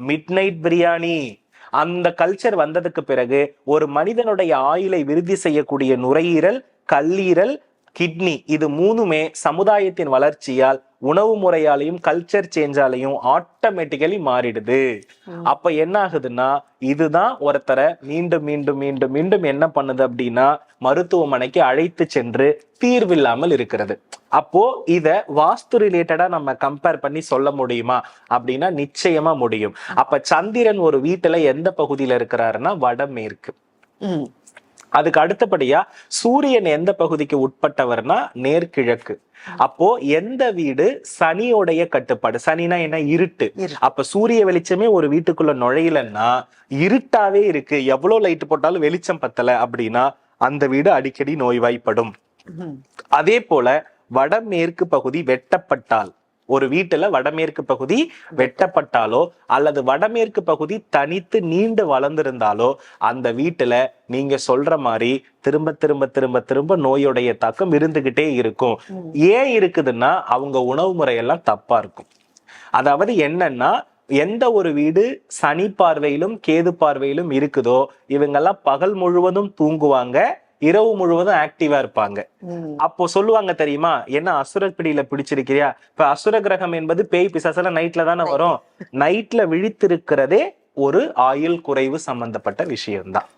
Mid night biryani அந்த culture வந்ததுக்கு பிறகு ஒரு மனிதனுடைய ஆயுளை விருதி செய்யக்கூடிய நுரையீரல் கல்லீரல் கிட்னி இது மூணுமே சமுதாயத்தின் வளர்ச்சியால் உணவு முறையாலையும் கல்ச்சர் சேஞ்சாலையும் ஆட்டோமேட்டிக்கலி மாறிடுது. அப்ப என்ன ஆகுதுன்னா இதுதான் ஒருத்தரை மீண்டும் மீண்டும் மீண்டும் மீண்டும் என்ன பண்ணுது அப்படின்னா மருத்துவமனைக்கு அழைத்து சென்று தீர்வில்லாமல் இருக்கிறது. அப்போ இத வாஸ்து ரிலேட்டடா நம்ம கம்பேர் பண்ணி சொல்ல முடியுமா? அப்படின்னா நிச்சயமா முடியும். அப்ப சந்திரன் ஒரு வீட்டுல எந்த பகுதியில இருக்கிறாருன்னா வடமேற்கு. அதுக்கு அடுத்தபடியா சூரியன் எந்த பகுதிக்கு உட்பட்டவர்னா நேர்கிழக்கு. அப்போ எந்த வீடு சனியோடைய கட்டுப்பாடு? சனினா என்ன? இருட்டு. அப்ப சூரிய வெளிச்சமே ஒரு வீட்டுக்குள்ள நுழையலன்னா இருட்டாவே இருக்கு. எவ்வளவு லைட் போட்டாலும் வெளிச்சம் பத்தல அப்படின்னா அந்த வீடு அடிக்கடி நோய்வாய்ப்படும். அதே போல வடமேற்கு பகுதி வெட்டப்பட்டால் ஒரு வீட்டுல வடமேற்கு பகுதி வெட்டப்பட்டாலோ அல்லது வடமேற்கு பகுதி தனித்து நீண்டு வளர்ந்திருந்தாலோ அந்த வீட்டுல நீங்க சொல்ற மாதிரி திரும்ப திரும்ப திரும்ப திரும்ப நோயுடைய தாக்கம் இருந்துகிட்டே இருக்கும். ஏன் இருக்குதுன்னா அவங்க உணவு முறையெல்லாம் தப்பா இருக்கும். அதாவது என்னன்னா எந்த ஒரு வீடு சனி பார்வையிலும் கேது பார்வையிலும் இருக்குதோ இவங்கெல்லாம் பகல் முழுவதும் தூங்குவாங்க. இரவு முழுவதும் ஆக்டிவா இருப்பாங்க. அப்போ சொல்லுவாங்க தெரியுமா? என்ன அசுர பிடியில பிடிச்சிருக்கிறியா? இப்ப அசுர கிரகம் என்பது பேய் பிசாசெல்லாம் நைட்ல தானே வரும். நைட்ல விழித்திருக்கிறதே ஒரு ஆயுள் குறைவு சம்பந்தப்பட்ட விஷயம்தான்.